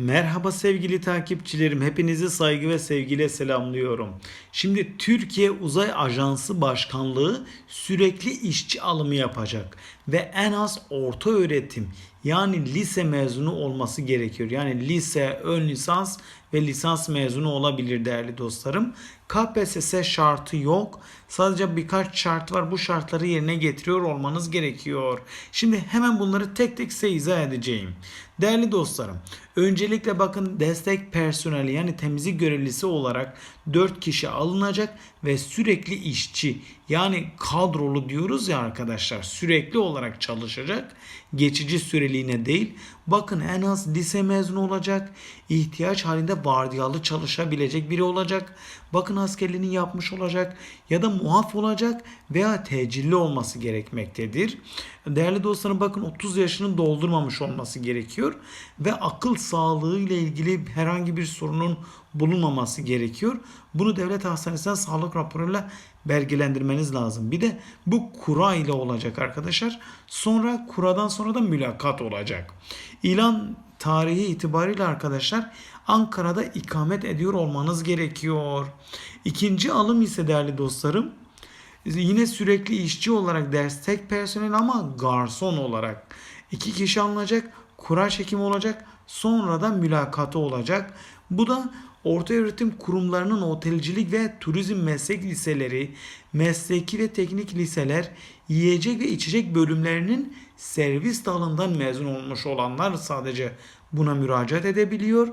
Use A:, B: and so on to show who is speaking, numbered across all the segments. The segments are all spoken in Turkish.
A: Merhaba sevgili takipçilerim. Hepinizi saygı ve sevgiyle selamlıyorum. Şimdi Türkiye Uzay Ajansı Başkanlığı sürekli işçi alımı yapacak ve en az orta öğretim yani lise mezunu olması gerekiyor. Yani lise, ön lisans ve lisans mezunu olabilir değerli dostlarım. KPSS şartı yok. Sadece birkaç şart var. Bu şartları yerine getiriyor olmanız gerekiyor. Şimdi hemen bunları tek tek size izah edeceğim. Değerli dostlarım, öncelikle bakın destek personeli yani temizlik görevlisi olarak 4 kişi alınacak ve sürekli işçi yani kadrolu diyoruz ya arkadaşlar sürekli olarak çalışacak. Geçici süreliğine değil. Bakın en az lise mezunu olacak. ihtiyaç halinde vardiyalı çalışabilecek biri olacak. Bakın askerliğini yapmış olacak ya da muaf olacak veya tecilli olması gerekmektedir. Değerli dostlarım bakın 30 yaşını doldurmamış olması gerekiyor ve akıl sağlığı ile ilgili herhangi bir sorunun bulunmaması gerekiyor. Bunu devlet hastanesinden sağlık raporuyla belgelendirmeniz lazım. Bir de bu kura ile olacak arkadaşlar. Sonra kuradan sonra da mülakat olacak. İlan tarihi itibariyle arkadaşlar Ankara'da ikamet ediyor olmanız gerekiyor. İkinci alım ise değerli dostlarım yine sürekli işçi olarak destek personel ama garson olarak iki kişi alınacak kura çekimi olacak sonra da mülakatı olacak. Bu da orta öğretim kurumlarının otelcilik ve turizm meslek liseleri, mesleki ve teknik liseler, yiyecek ve içecek bölümlerinin servis dalından mezun olmuş olanlar sadece buna müracaat edebiliyor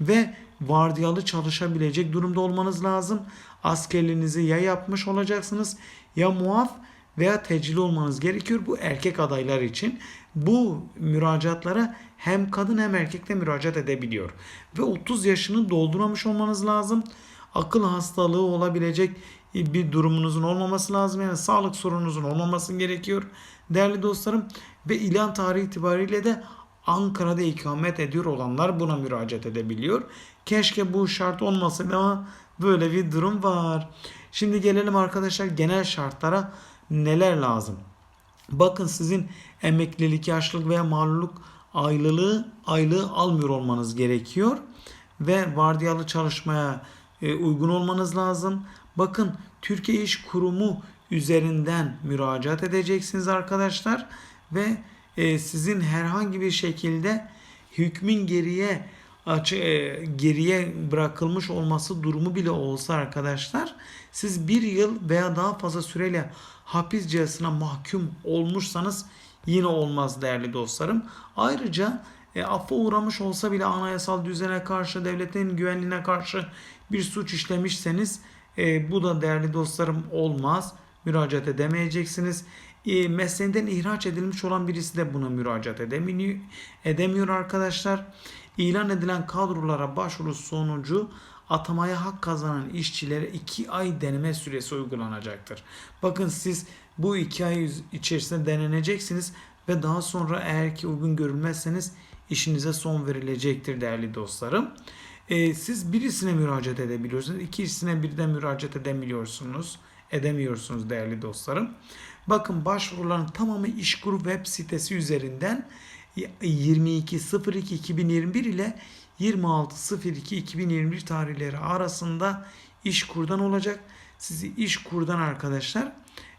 A: ve vardiyalı çalışabilecek durumda olmanız lazım. Askerliğinizi ya yapmış olacaksınız ya muaf veya tecili olmanız gerekiyor bu erkek adaylar için. Bu müracaatlara hem kadın hem erkek de müracaat edebiliyor. Ve 30 yaşını doldurmamış olmanız lazım. Akıl hastalığı olabilecek bir durumunuzun olmaması lazım. Yani sağlık sorununuzun olmaması gerekiyor. Değerli dostlarım ve ilan tarihi itibariyle de Ankara'da ikamet ediyor olanlar buna müracaat edebiliyor. Keşke bu şart olmasaydı ama böyle bir durum var. Şimdi gelelim arkadaşlar genel şartlara neler lazım? Bakın sizin emeklilik, yaşlılık veya mağluluk aylılığı aylığı almıyor olmanız gerekiyor ve vardiyalı çalışmaya e, uygun olmanız lazım. Bakın Türkiye İş Kurumu üzerinden müracaat edeceksiniz arkadaşlar ve e, sizin herhangi bir şekilde hükmün geriye açı, e, geriye bırakılmış olması durumu bile olsa arkadaşlar siz bir yıl veya daha fazla süreyle hapis cezasına mahkum olmuşsanız yine olmaz değerli dostlarım. Ayrıca e, affa uğramış olsa bile anayasal düzene karşı, devletin güvenliğine karşı bir suç işlemişseniz e, bu da değerli dostlarım olmaz. Müracaat edemeyeceksiniz. E, mesleğinden ihraç edilmiş olan birisi de buna müracaat edemiyor, edemiyor arkadaşlar. İlan edilen kadrolara başvuru sonucu atamaya hak kazanan işçilere 2 ay deneme süresi uygulanacaktır. Bakın siz bu 2 ay içerisinde deneneceksiniz ve daha sonra eğer ki uygun görülmezseniz işinize son verilecektir değerli dostlarım. Ee, siz birisine müracaat edebiliyorsunuz. İkisine birden müracaat edemiyorsunuz. Edemiyorsunuz değerli dostlarım. Bakın başvuruların tamamı İşkur web sitesi üzerinden 22.02.2021 ile 26.02.2021 tarihleri arasında iş kurdan olacak. Sizi iş kurdan arkadaşlar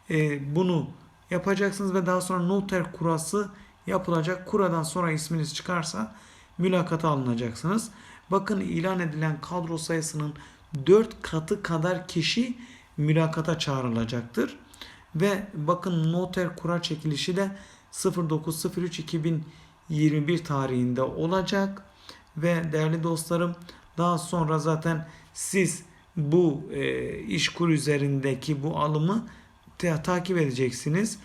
A: e, bunu yapacaksınız ve daha sonra noter kurası yapılacak. Kuradan sonra isminiz çıkarsa mülakata alınacaksınız. Bakın ilan edilen kadro sayısının 4 katı kadar kişi mülakata çağrılacaktır. Ve bakın noter kura çekilişi de 09.03.2021 tarihinde olacak. Ve değerli dostlarım daha sonra zaten siz bu e, işkur üzerindeki bu alımı te- takip edeceksiniz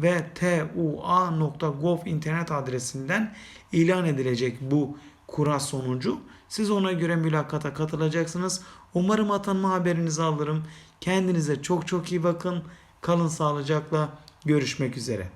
A: ve tua.gov internet adresinden ilan edilecek bu kura sonucu. Siz ona göre mülakata katılacaksınız. Umarım atanma haberinizi alırım. Kendinize çok çok iyi bakın. Kalın sağlıcakla. Görüşmek üzere.